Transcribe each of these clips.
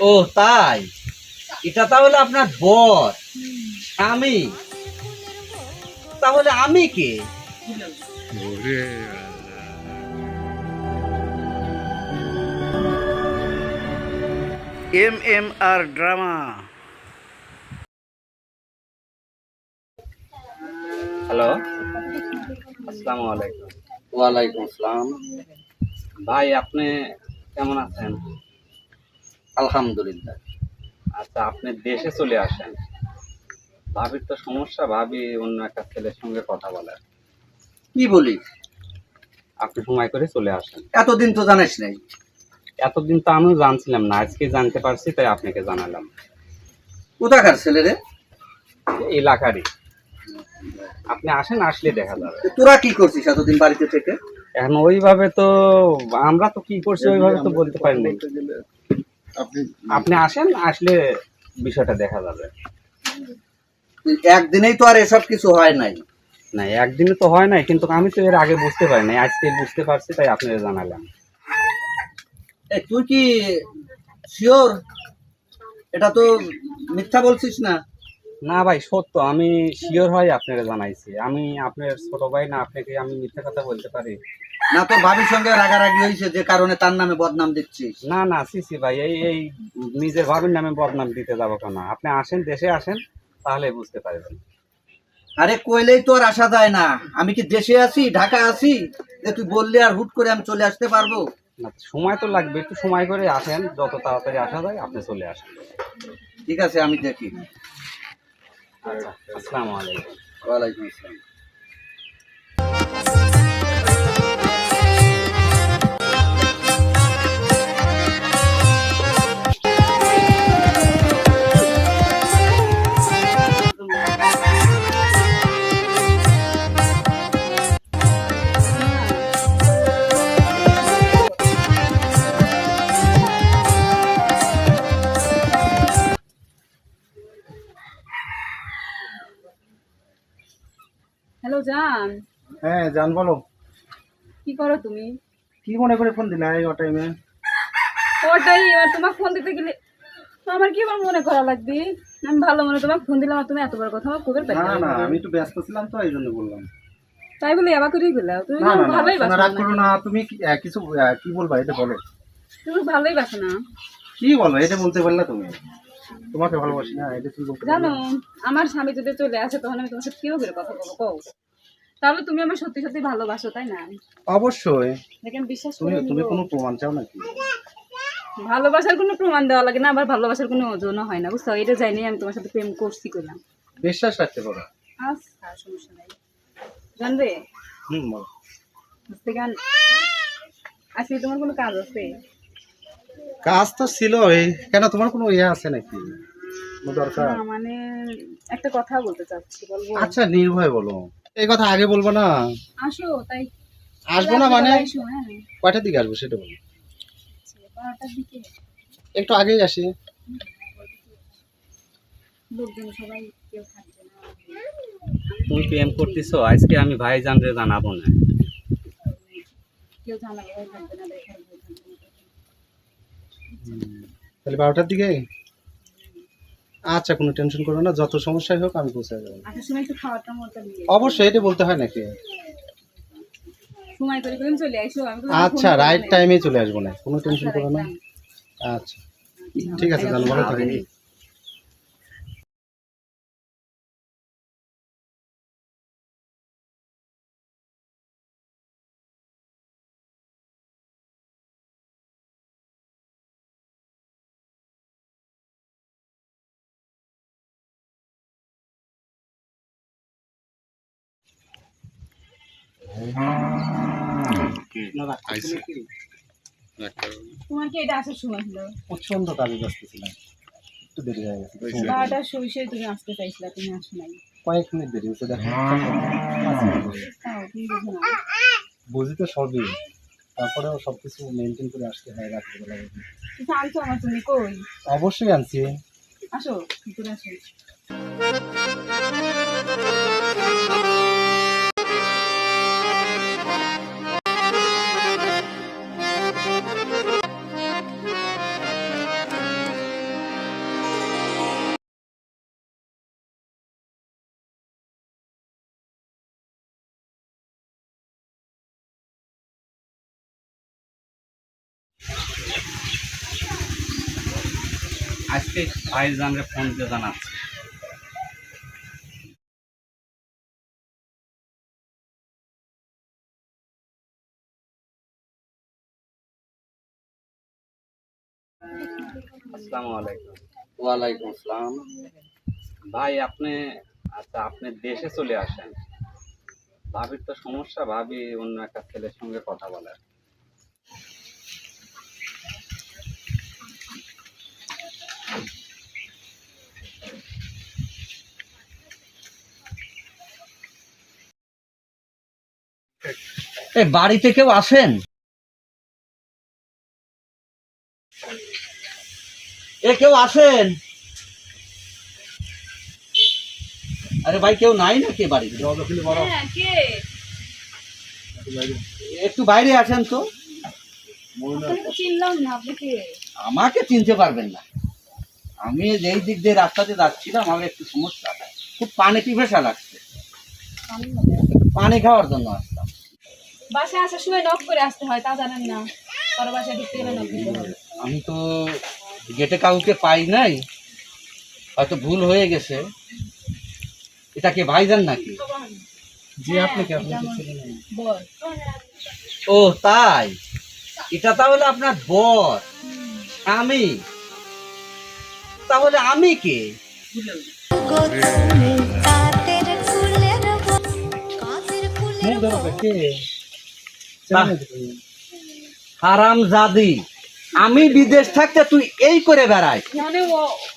ও তাই? এটা তাহলে আপনার বর। আমি? তাহলে আমি কে? M M R drama. Hello? আসসালামু আলাইকুম। ওয়ালাইকুম আসসালাম। ভাই আপনি কেমন আছেন? আলহামদুলিল্লাহ। আচ্ছা আপনি দেশে চলে আসেন। ভাবির তো সমস্যা ভাবি অন্য একটা ছেলের সঙ্গে কথা বলে। কি বলিস আপনি সময় করে চলে আসেন। এতদিন তো জানিস নাই। এতদিন তো আমিও জানছিলাম না আজকে জানতে পারছি তাই আপনাকে জানালাম। কোথাকার ছেলে রে? এলাকারই আপনি আসেন আসলে দেখা যাবে। তোরা কি করছিস এতদিন বাড়িতে থেকে? এখন ওইভাবে তো আমরা তো কি করছি ওইভাবে তো বলতে পারি নাই। আপনি আসেন আসলে বিষয়টা দেখা যাবে। একদিনেই তো আর এসব কিছু হয় নাই। না একদিনে তো হয় নাই কিন্তু আমি তো এর আগে বুঝতে পারি নাই আজকে বুঝতে পারছি তাই আপনাকে জানালাম। এই তুই কি শিওর এটা তো মিথ্যা বলছিস না। না ভাই সত্য আমি শিওর হয় আপনাকে জানাইছি। আমি আপনার ছোট ভাই না আপনাকে আমি মিথ্যা কথা বলতে পারি। না তোর ভাবির সঙ্গে রাগারাগি হয়েছে যে কারণে তার নামে বদনাম দিচ্ছিস? না না সিসি ভাই এই এই নিজের ভাবির নামে বদনাম দিতে যাব কেন? আপনি আসেন দেশে আসেন তাহলে বুঝতে পারবেন। আরে কইলেই তো আর আসা যায় না। আমি কি দেশে আছি ঢাকা আছি? যে তুই বললি আর হুট করে আমি চলে আসতে পারব? না সময় তো লাগবে একটু সময় করে আসেন যত তাড়াতাড়ি আসা যায় আপনি চলে আসেন। ঠিক আছে আমি দেখি। আচ্ছা আসসালামু আলাইকুম। ওয়ালাইকুম আসসালাম। হ্যালো জান। হ্যাঁ জান বলো। কি করো তুমি? কি মনে করে ফোন দিলে এই টাইমে ওটাই এবার তোমার ফোন দিতে গেলে আমার কি আমার মনে করা লাগবে? আমি ভালো মনে তোমাকে ফোন দিলাম আর তুমি এত বড় কথা আমার কুবের না না আমি একটু ব্যস্ত ছিলাম তো এই জন্য বললাম। তাই বলে আবার করেই গেলে। তুমি ভালোই বাসো রাগ না করো না তুমি কিছু কি বলবা এটা বলো। তুমি ভালোই বাসো না কি বলো এটা বলতে পারলে তুমি। তোমাকে ভালোবাসি না এটা তুমি বলতে জানো আমার স্বামী যদি চলে আসে তখন আমি তোমার সাথে কেউ করে কথা বলব কও? তাহলে তুমি আমার সত্যি সত্যি ভালোবাসো তাই না? অবশ্যই। দেখেন বিশ্বাস তুমি তুমি কোনো প্রমাণ চাও নাকি? ভালোবাসার কোনো প্রমাণ দেওয়া লাগে না আবার ভালোবাসার কোনো ওজনও হয় না বুঝছ? এটা জানি আমি তোমার সাথে প্রেম করছি করলাম বিশ্বাস রাখতে পারো। আচ্ছা সমস্যা নাই। জানবে? হুম বলো। আজকে তোমার কোনো কাজ আছে? কাজ তো ছিল কেন তোমার কোনো ইয়ে আছে নাকি? দরকার? মানে একটা কথা বলতে চাচ্ছি বলব। আচ্ছা নির্ভয় বলো। এই কথা আগে বলব না? আসো তাই আসব না মানে? হ্যাঁ। কয়টার দিকে আসব সেটা বলো। একটু আগেই আসি। লোকজন সবাই কেউ থাকবে না। তুমি প্রেম করতেছো আজকে আমি ভাই জানরে জানাব না। কেউ জানাবে না। তাহলে বারোটার দিকে? আচ্ছা কোনো টেনশন করবে না যত সমস্যাই হোক আমি পৌঁছে যাব। নিয়ে অবশ্যই এটা বলতে হয় নাকি? আচ্ছা রাইট টাইমে চলে আসব না কোনো টেনশন করো না। আচ্ছা ঠিক আছে তাহলে ভালো থাকো। কাজে একটু দেরি হয়ে গেছে তুমি আসতে চাইছিলা তুমি দেরি হয়েছে বুঝো তো সবই তারপরেও সব কিছু মেনটেন করে আসতে হয় রাত্রিবেলা আনছো আমার অবশ্যই আনছি আসো আসো আজকে ভাইজানরে ফোন দিয়ে জানাচ্ছি। আসসালামু আলাইকুম। ওয়ালাইকুম আসসালাম। ভাই, আপনি আচ্ছা আপনি দেশে চলে আসেন। ভাবির তো সমস্যা, ভাবি অন্য একটা ছেলের সঙ্গে কথা বলে। এ বাড়িতে কেউ আসেন? এ কেউ আসেন? আরে ভাই কেউ নাই বাড়িতে? হ্যাঁ একটু বাইরে। আসেন তো। না কে আমাকে চিনতে পারবেন না। আমি যেই দিক দিয়ে রাস্তাতে যাচ্ছিলাম আমার একটু সমস্যা খুব পানি পিপাসা লাগছে। পানি খাওয়ার জন্য আসলাম বাসায় আসার সময় নক করে আসতে হয় তা জানেন না। কারও বাসায় ঢুকতে গেলে নক দিতে আমি তো গেটে কাউকে পাই নাই হয়তো ভুল হয়ে গেছে। এটা কি ভাইজান নাকি? জি আপনি কি আপনি বল ও তাই? এটা তাহলে আপনার বর। আমি? তাহলে আমি কে? মুখ ধরো কে? হারাম জাদি আমি বিদেশ থাকতে তুই এই করে বেড়াই। মানে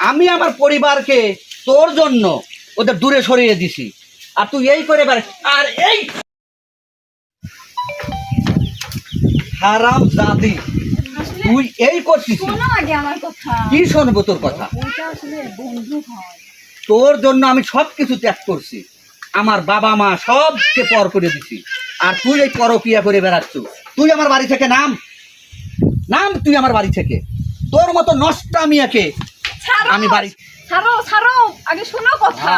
আমি আমার পরিবারকে তোর জন্য ওদের দূরে সরিয়ে দিছি। আর তুই এই করে বেড়াই। আর এই হারাম জাদি তুই এই করছিস। কি শুনব তোর কথা? তোর জন্য আমি সব কিছু ত্যাগ করছি। আমার বাবা মা সবকে পর করে দিছি। আর তুই এই পরকিয়া করে বেড়াচ্ছ। তুই আমার বাড়ি থেকে নাম। নাম তুই আমার বাড়ি থেকে। তোর মতো নষ্ট আমি একে আমি বাড়ি ছাড়ো ছাড়ো। আগে শোনো কথা।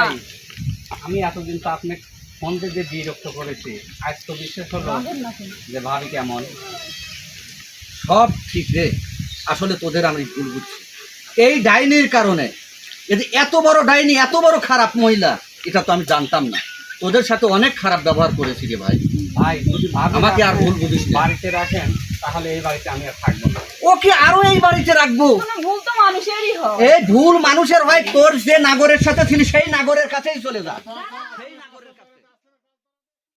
আমি এতদিন তো আপনি ফোন দিয়ে বিরক্ত করেছি আজ তো বিশ্বাস হলো। যে ভাবি কেমন। সব ঠিক রে। আসলে তোদের আমি ভুল বুঝছি। এই ডাইনির কারণে এত বড় ডাইনি এত বড় খারাপ মহিলা এটা তো আমি জানতাম না। তোদের সাথে অনেক খারাপ ব্যবহার করেছি রে ভাই। ভাই যদি আমাকে আর ভুল বুঝিস না। বাড়িতে রাখেন তাহলে এই বাড়িতে আমি আর থাকব না। ওকে আরও এই বাড়িতে রাখব। কোনো ভুল তো মানুষেরই হয় এই ভুল মানুষের হয় তোর যে নাগরের সাথে ছিল সেই নাগরের কাছেই চলে যা।